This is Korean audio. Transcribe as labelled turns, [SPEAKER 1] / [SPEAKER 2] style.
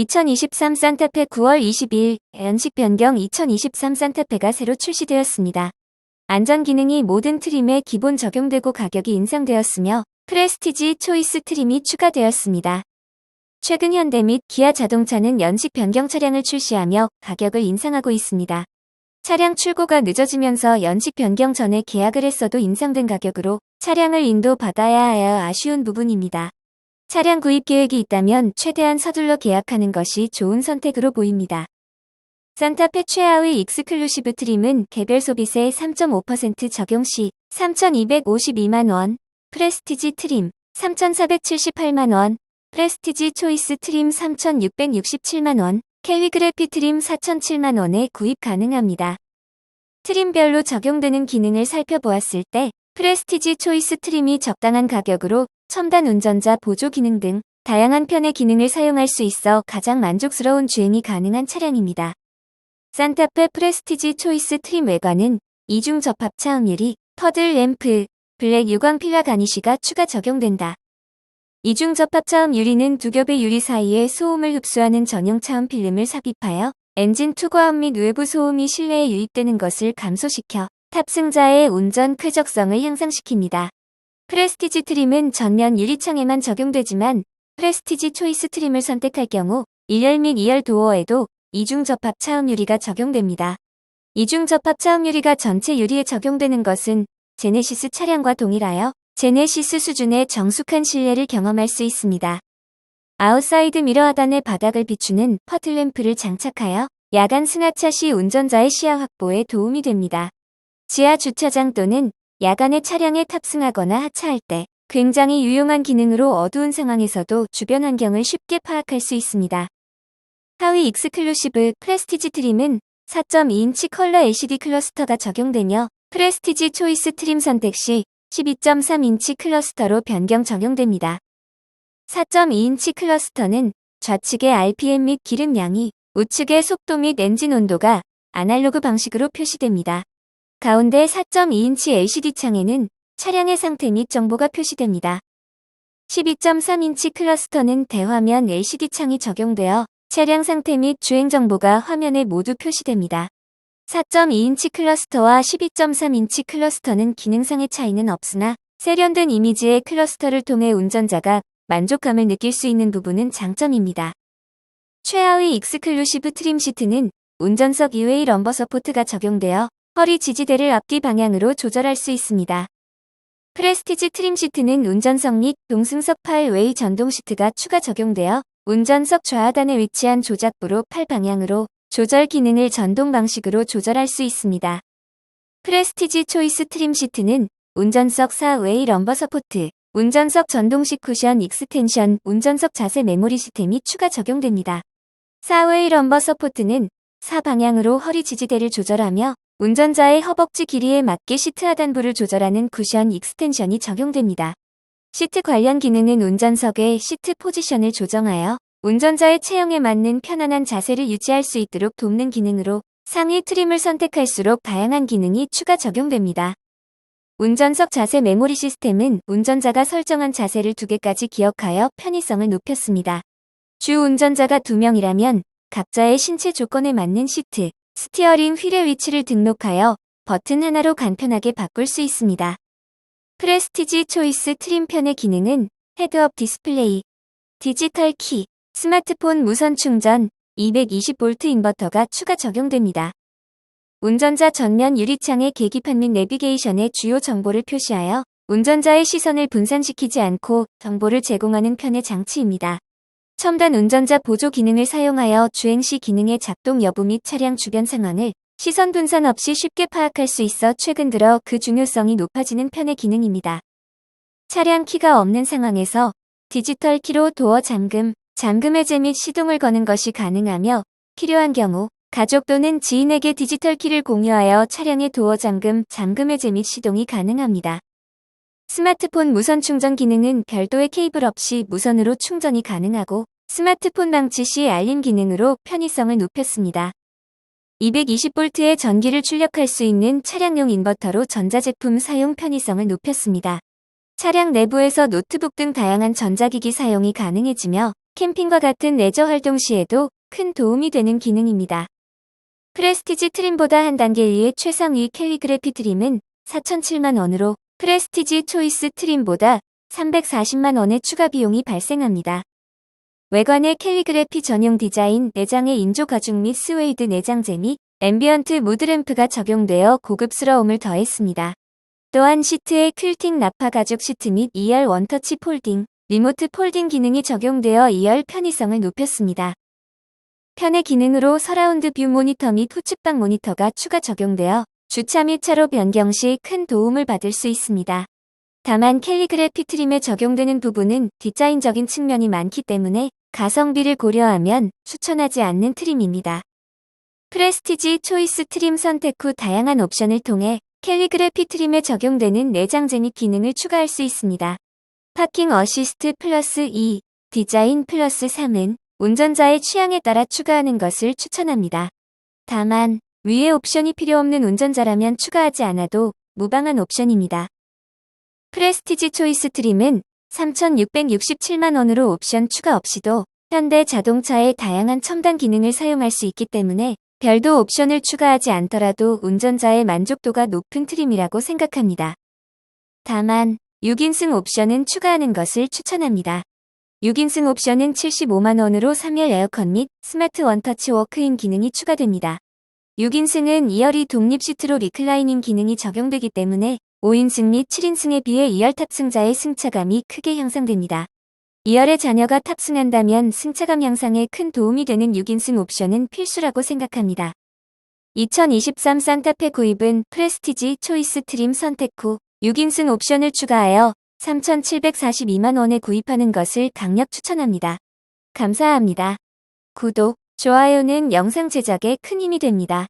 [SPEAKER 1] 2023 산타페 9월 20일 연식 변경 2023 산타페가 새로 출시되었습니다. 안전 기능이 모든 트림에 기본 적용되고 가격이 인상되었으며 프레스티지 초이스 트림이 추가되었습니다. 최근 현대 및 기아 자동차는 연식 변경 차량을 출시하며 가격을 인상하고 있습니다. 차량 출고가 늦어지면서 연식 변경 전에 계약을 했어도 인상된 가격으로 차량을 인도받아야 하여 아쉬운 부분입니다. 차량 구입 계획이 있다면 최대한 서둘러 계약하는 것이 좋은 선택으로 보입니다. 산타페 최하위 익스클루시브 트림은 개별 소비세 3.5% 적용 시 3,252만원, 프레스티지 트림 3,478만원, 프레스티지 초이스 트림 3,667만원, 캘리그래피 트림 4,007만원에 구입 가능합니다. 트림별로 적용되는 기능을 살펴보았을 때 프레스티지 초이스 트림이 적당한 가격으로 첨단 운전자 보조 기능 등 다양한 편의 기능을 사용할 수 있어 가장 만족스러운 주행이 가능한 차량입니다. 산타페 프레스티지 초이스 트림 외관은 이중 접합 차음 유리, 퍼들 램프, 블랙 유광 필라 가니쉬가 추가 적용된다. 이중 접합 차음 유리는 두 겹의 유리 사이에 소음을 흡수하는 전용 차음 필름을 삽입하여 엔진 투과음 및 외부 소음이 실내에 유입되는 것을 감소시켜 탑승자의 운전 쾌적성을 향상시킵니다. 프레스티지 트림은 전면 유리창에만 적용되지만 프레스티지 초이스 트림을 선택할 경우 1열 및 2열 도어에도 이중 접합 차음 유리가 적용됩니다. 이중 접합 차음 유리가 전체 유리에 적용되는 것은 제네시스 차량과 동일하여 제네시스 수준의 정숙한 실내를 경험할 수 있습니다. 아웃사이드 미러 하단의 바닥을 비추는 퍼틀램프를 장착하여 야간 승하차 시 운전자의 시야 확보에 도움이 됩니다. 지하 주차장 또는 야간에 차량에 탑승하거나 하차할 때 굉장히 유용한 기능으로 어두운 상황에서도 주변 환경을 쉽게 파악할 수 있습니다. 하위 익스클루시브 프레스티지 트림은 4.2인치 컬러 LCD 클러스터가 적용되며 프레스티지 초이스 트림 선택 시 12.3인치 클러스터로 변경 적용됩니다. 4.2인치 클러스터는 좌측의 RPM 및 기름량이 우측의 속도 및 엔진 온도가 아날로그 방식으로 표시됩니다. 가운데 4.2인치 LCD 창에는 차량의 상태 및 정보가 표시됩니다. 12.3인치 클러스터는 대화면 LCD 창이 적용되어 차량 상태 및 주행 정보가 화면에 모두 표시됩니다. 4.2인치 클러스터와 12.3인치 클러스터는 기능상의 차이는 없으나 세련된 이미지의 클러스터를 통해 운전자가 만족감을 느낄 수 있는 부분은 장점입니다. 최하위 익스클루시브 트림 시트는 운전석 이외의 럼버 서포트가 적용되어 허리 지지대를 앞뒤 방향으로 조절할 수 있습니다. 프레스티지 트림 시트는 운전석 및 동승석 8웨이 전동 시트가 추가 적용되어 운전석 좌하단에 위치한 조작부로 8방향으로 조절 기능을 전동 방식으로 조절할 수 있습니다. 프레스티지 초이스 트림 시트는 운전석 4웨이 럼버 서포트, 운전석 전동식 쿠션 익스텐션, 운전석 자세 메모리 시스템이 추가 적용됩니다. 4웨이 럼버 서포트는 4방향으로 허리 지지대를 조절하며 운전자의 허벅지 길이에 맞게 시트 하단부를 조절하는 쿠션 익스텐션이 적용됩니다. 시트 관련 기능은 운전석의 시트 포지션을 조정하여 운전자의 체형에 맞는 편안한 자세를 유지할 수 있도록 돕는 기능으로 상위 트림을 선택할수록 다양한 기능이 추가 적용됩니다. 운전석 자세 메모리 시스템은 운전자가 설정한 자세를 두 개까지 기억하여 편의성을 높였습니다. 주 운전자가 2명이라면 각자의 신체 조건에 맞는 시트, 스티어링 휠의 위치를 등록하여 버튼 하나로 간편하게 바꿀 수 있습니다. 프레스티지 초이스 트림 편의 기능은 헤드업 디스플레이, 디지털 키, 스마트폰 무선 충전, 220V 인버터가 추가 적용됩니다. 운전자 전면 유리창의 계기판 및 내비게이션의 주요 정보를 표시하여 운전자의 시선을 분산시키지 않고 정보를 제공하는 편의 장치입니다. 첨단 운전자 보조 기능을 사용하여 주행 시 기능의 작동 여부 및 차량 주변 상황을 시선 분산 없이 쉽게 파악할 수 있어 최근 들어 그 중요성이 높아지는 편의 기능입니다. 차량 키가 없는 상황에서 디지털 키로 도어 잠금, 잠금 해제 및 시동을 거는 것이 가능하며 필요한 경우 가족 또는 지인에게 디지털 키를 공유하여 차량의 도어 잠금, 잠금 해제 및 시동이 가능합니다. 스마트폰 무선 충전 기능은 별도의 케이블 없이 무선으로 충전이 가능하고 스마트폰 방치 시 알림 기능으로 편의성을 높였습니다. 220V의 전기를 출력할 수 있는 차량용 인버터로 전자제품 사용 편의성을 높였습니다. 차량 내부에서 노트북 등 다양한 전자기기 사용이 가능해지며 캠핑과 같은 레저 활동 시에도 큰 도움이 되는 기능입니다. 프레스티지 트림보다 한 단계 위의 최상위 캘리그래피 트림은 4,007만 원으로 프레스티지 초이스 트림보다 340만 원의 추가 비용이 발생합니다. 외관의 캘리그래피 전용 디자인, 내장의 인조 가죽 및 스웨이드 내장재 및 앰비언트 무드램프가 적용되어 고급스러움을 더했습니다. 또한 시트에 퀼팅 나파 가죽 시트 및 2열 원터치 폴딩, 리모트 폴딩 기능이 적용되어 2열 편의성을 높였습니다. 편의 기능으로 서라운드 뷰 모니터 및 후측방 모니터가 추가 적용되어 주차 및 차로 변경 시 큰 도움을 받을 수 있습니다. 다만 캘리그래피 트림에 적용되는 부분은 디자인적인 측면이 많기 때문에 가성비를 고려하면 추천하지 않는 트림입니다. 프레스티지 초이스 트림 선택 후 다양한 옵션을 통해 캘리그래피 트림에 적용되는 내장재 및 기능을 추가할 수 있습니다. 파킹 어시스트 플러스 2, 디자인 플러스 3은 운전자의 취향에 따라 추가하는 것을 추천합니다. 다만 위의 옵션이 필요 없는 운전자라면 추가하지 않아도 무방한 옵션입니다. 프레스티지 초이스 트림은 3,667만 원으로 옵션 추가 없이도 현대 자동차의 다양한 첨단 기능을 사용할 수 있기 때문에 별도 옵션을 추가하지 않더라도 운전자의 만족도가 높은 트림이라고 생각합니다. 다만 6인승 옵션은 추가하는 것을 추천합니다. 6인승 옵션은 75만 원으로 3열 에어컨 및 스마트 원터치 워크인 기능이 추가됩니다. 6인승은 2열이 독립 시트로 리클라이닝 기능이 적용되기 때문에 5인승 및 7인승에 비해 2열 탑승자의 승차감이 크게 향상됩니다. 2열의 자녀가 탑승한다면 승차감 향상에 큰 도움이 되는 6인승 옵션은 필수라고 생각합니다. 2023 산타페 구입은 프레스티지 초이스 트림 선택 후 6인승 옵션을 추가하여 3,742만 원에 구입하는 것을 강력 추천합니다. 감사합니다. 구독, 좋아요는 영상 제작에 큰 힘이 됩니다.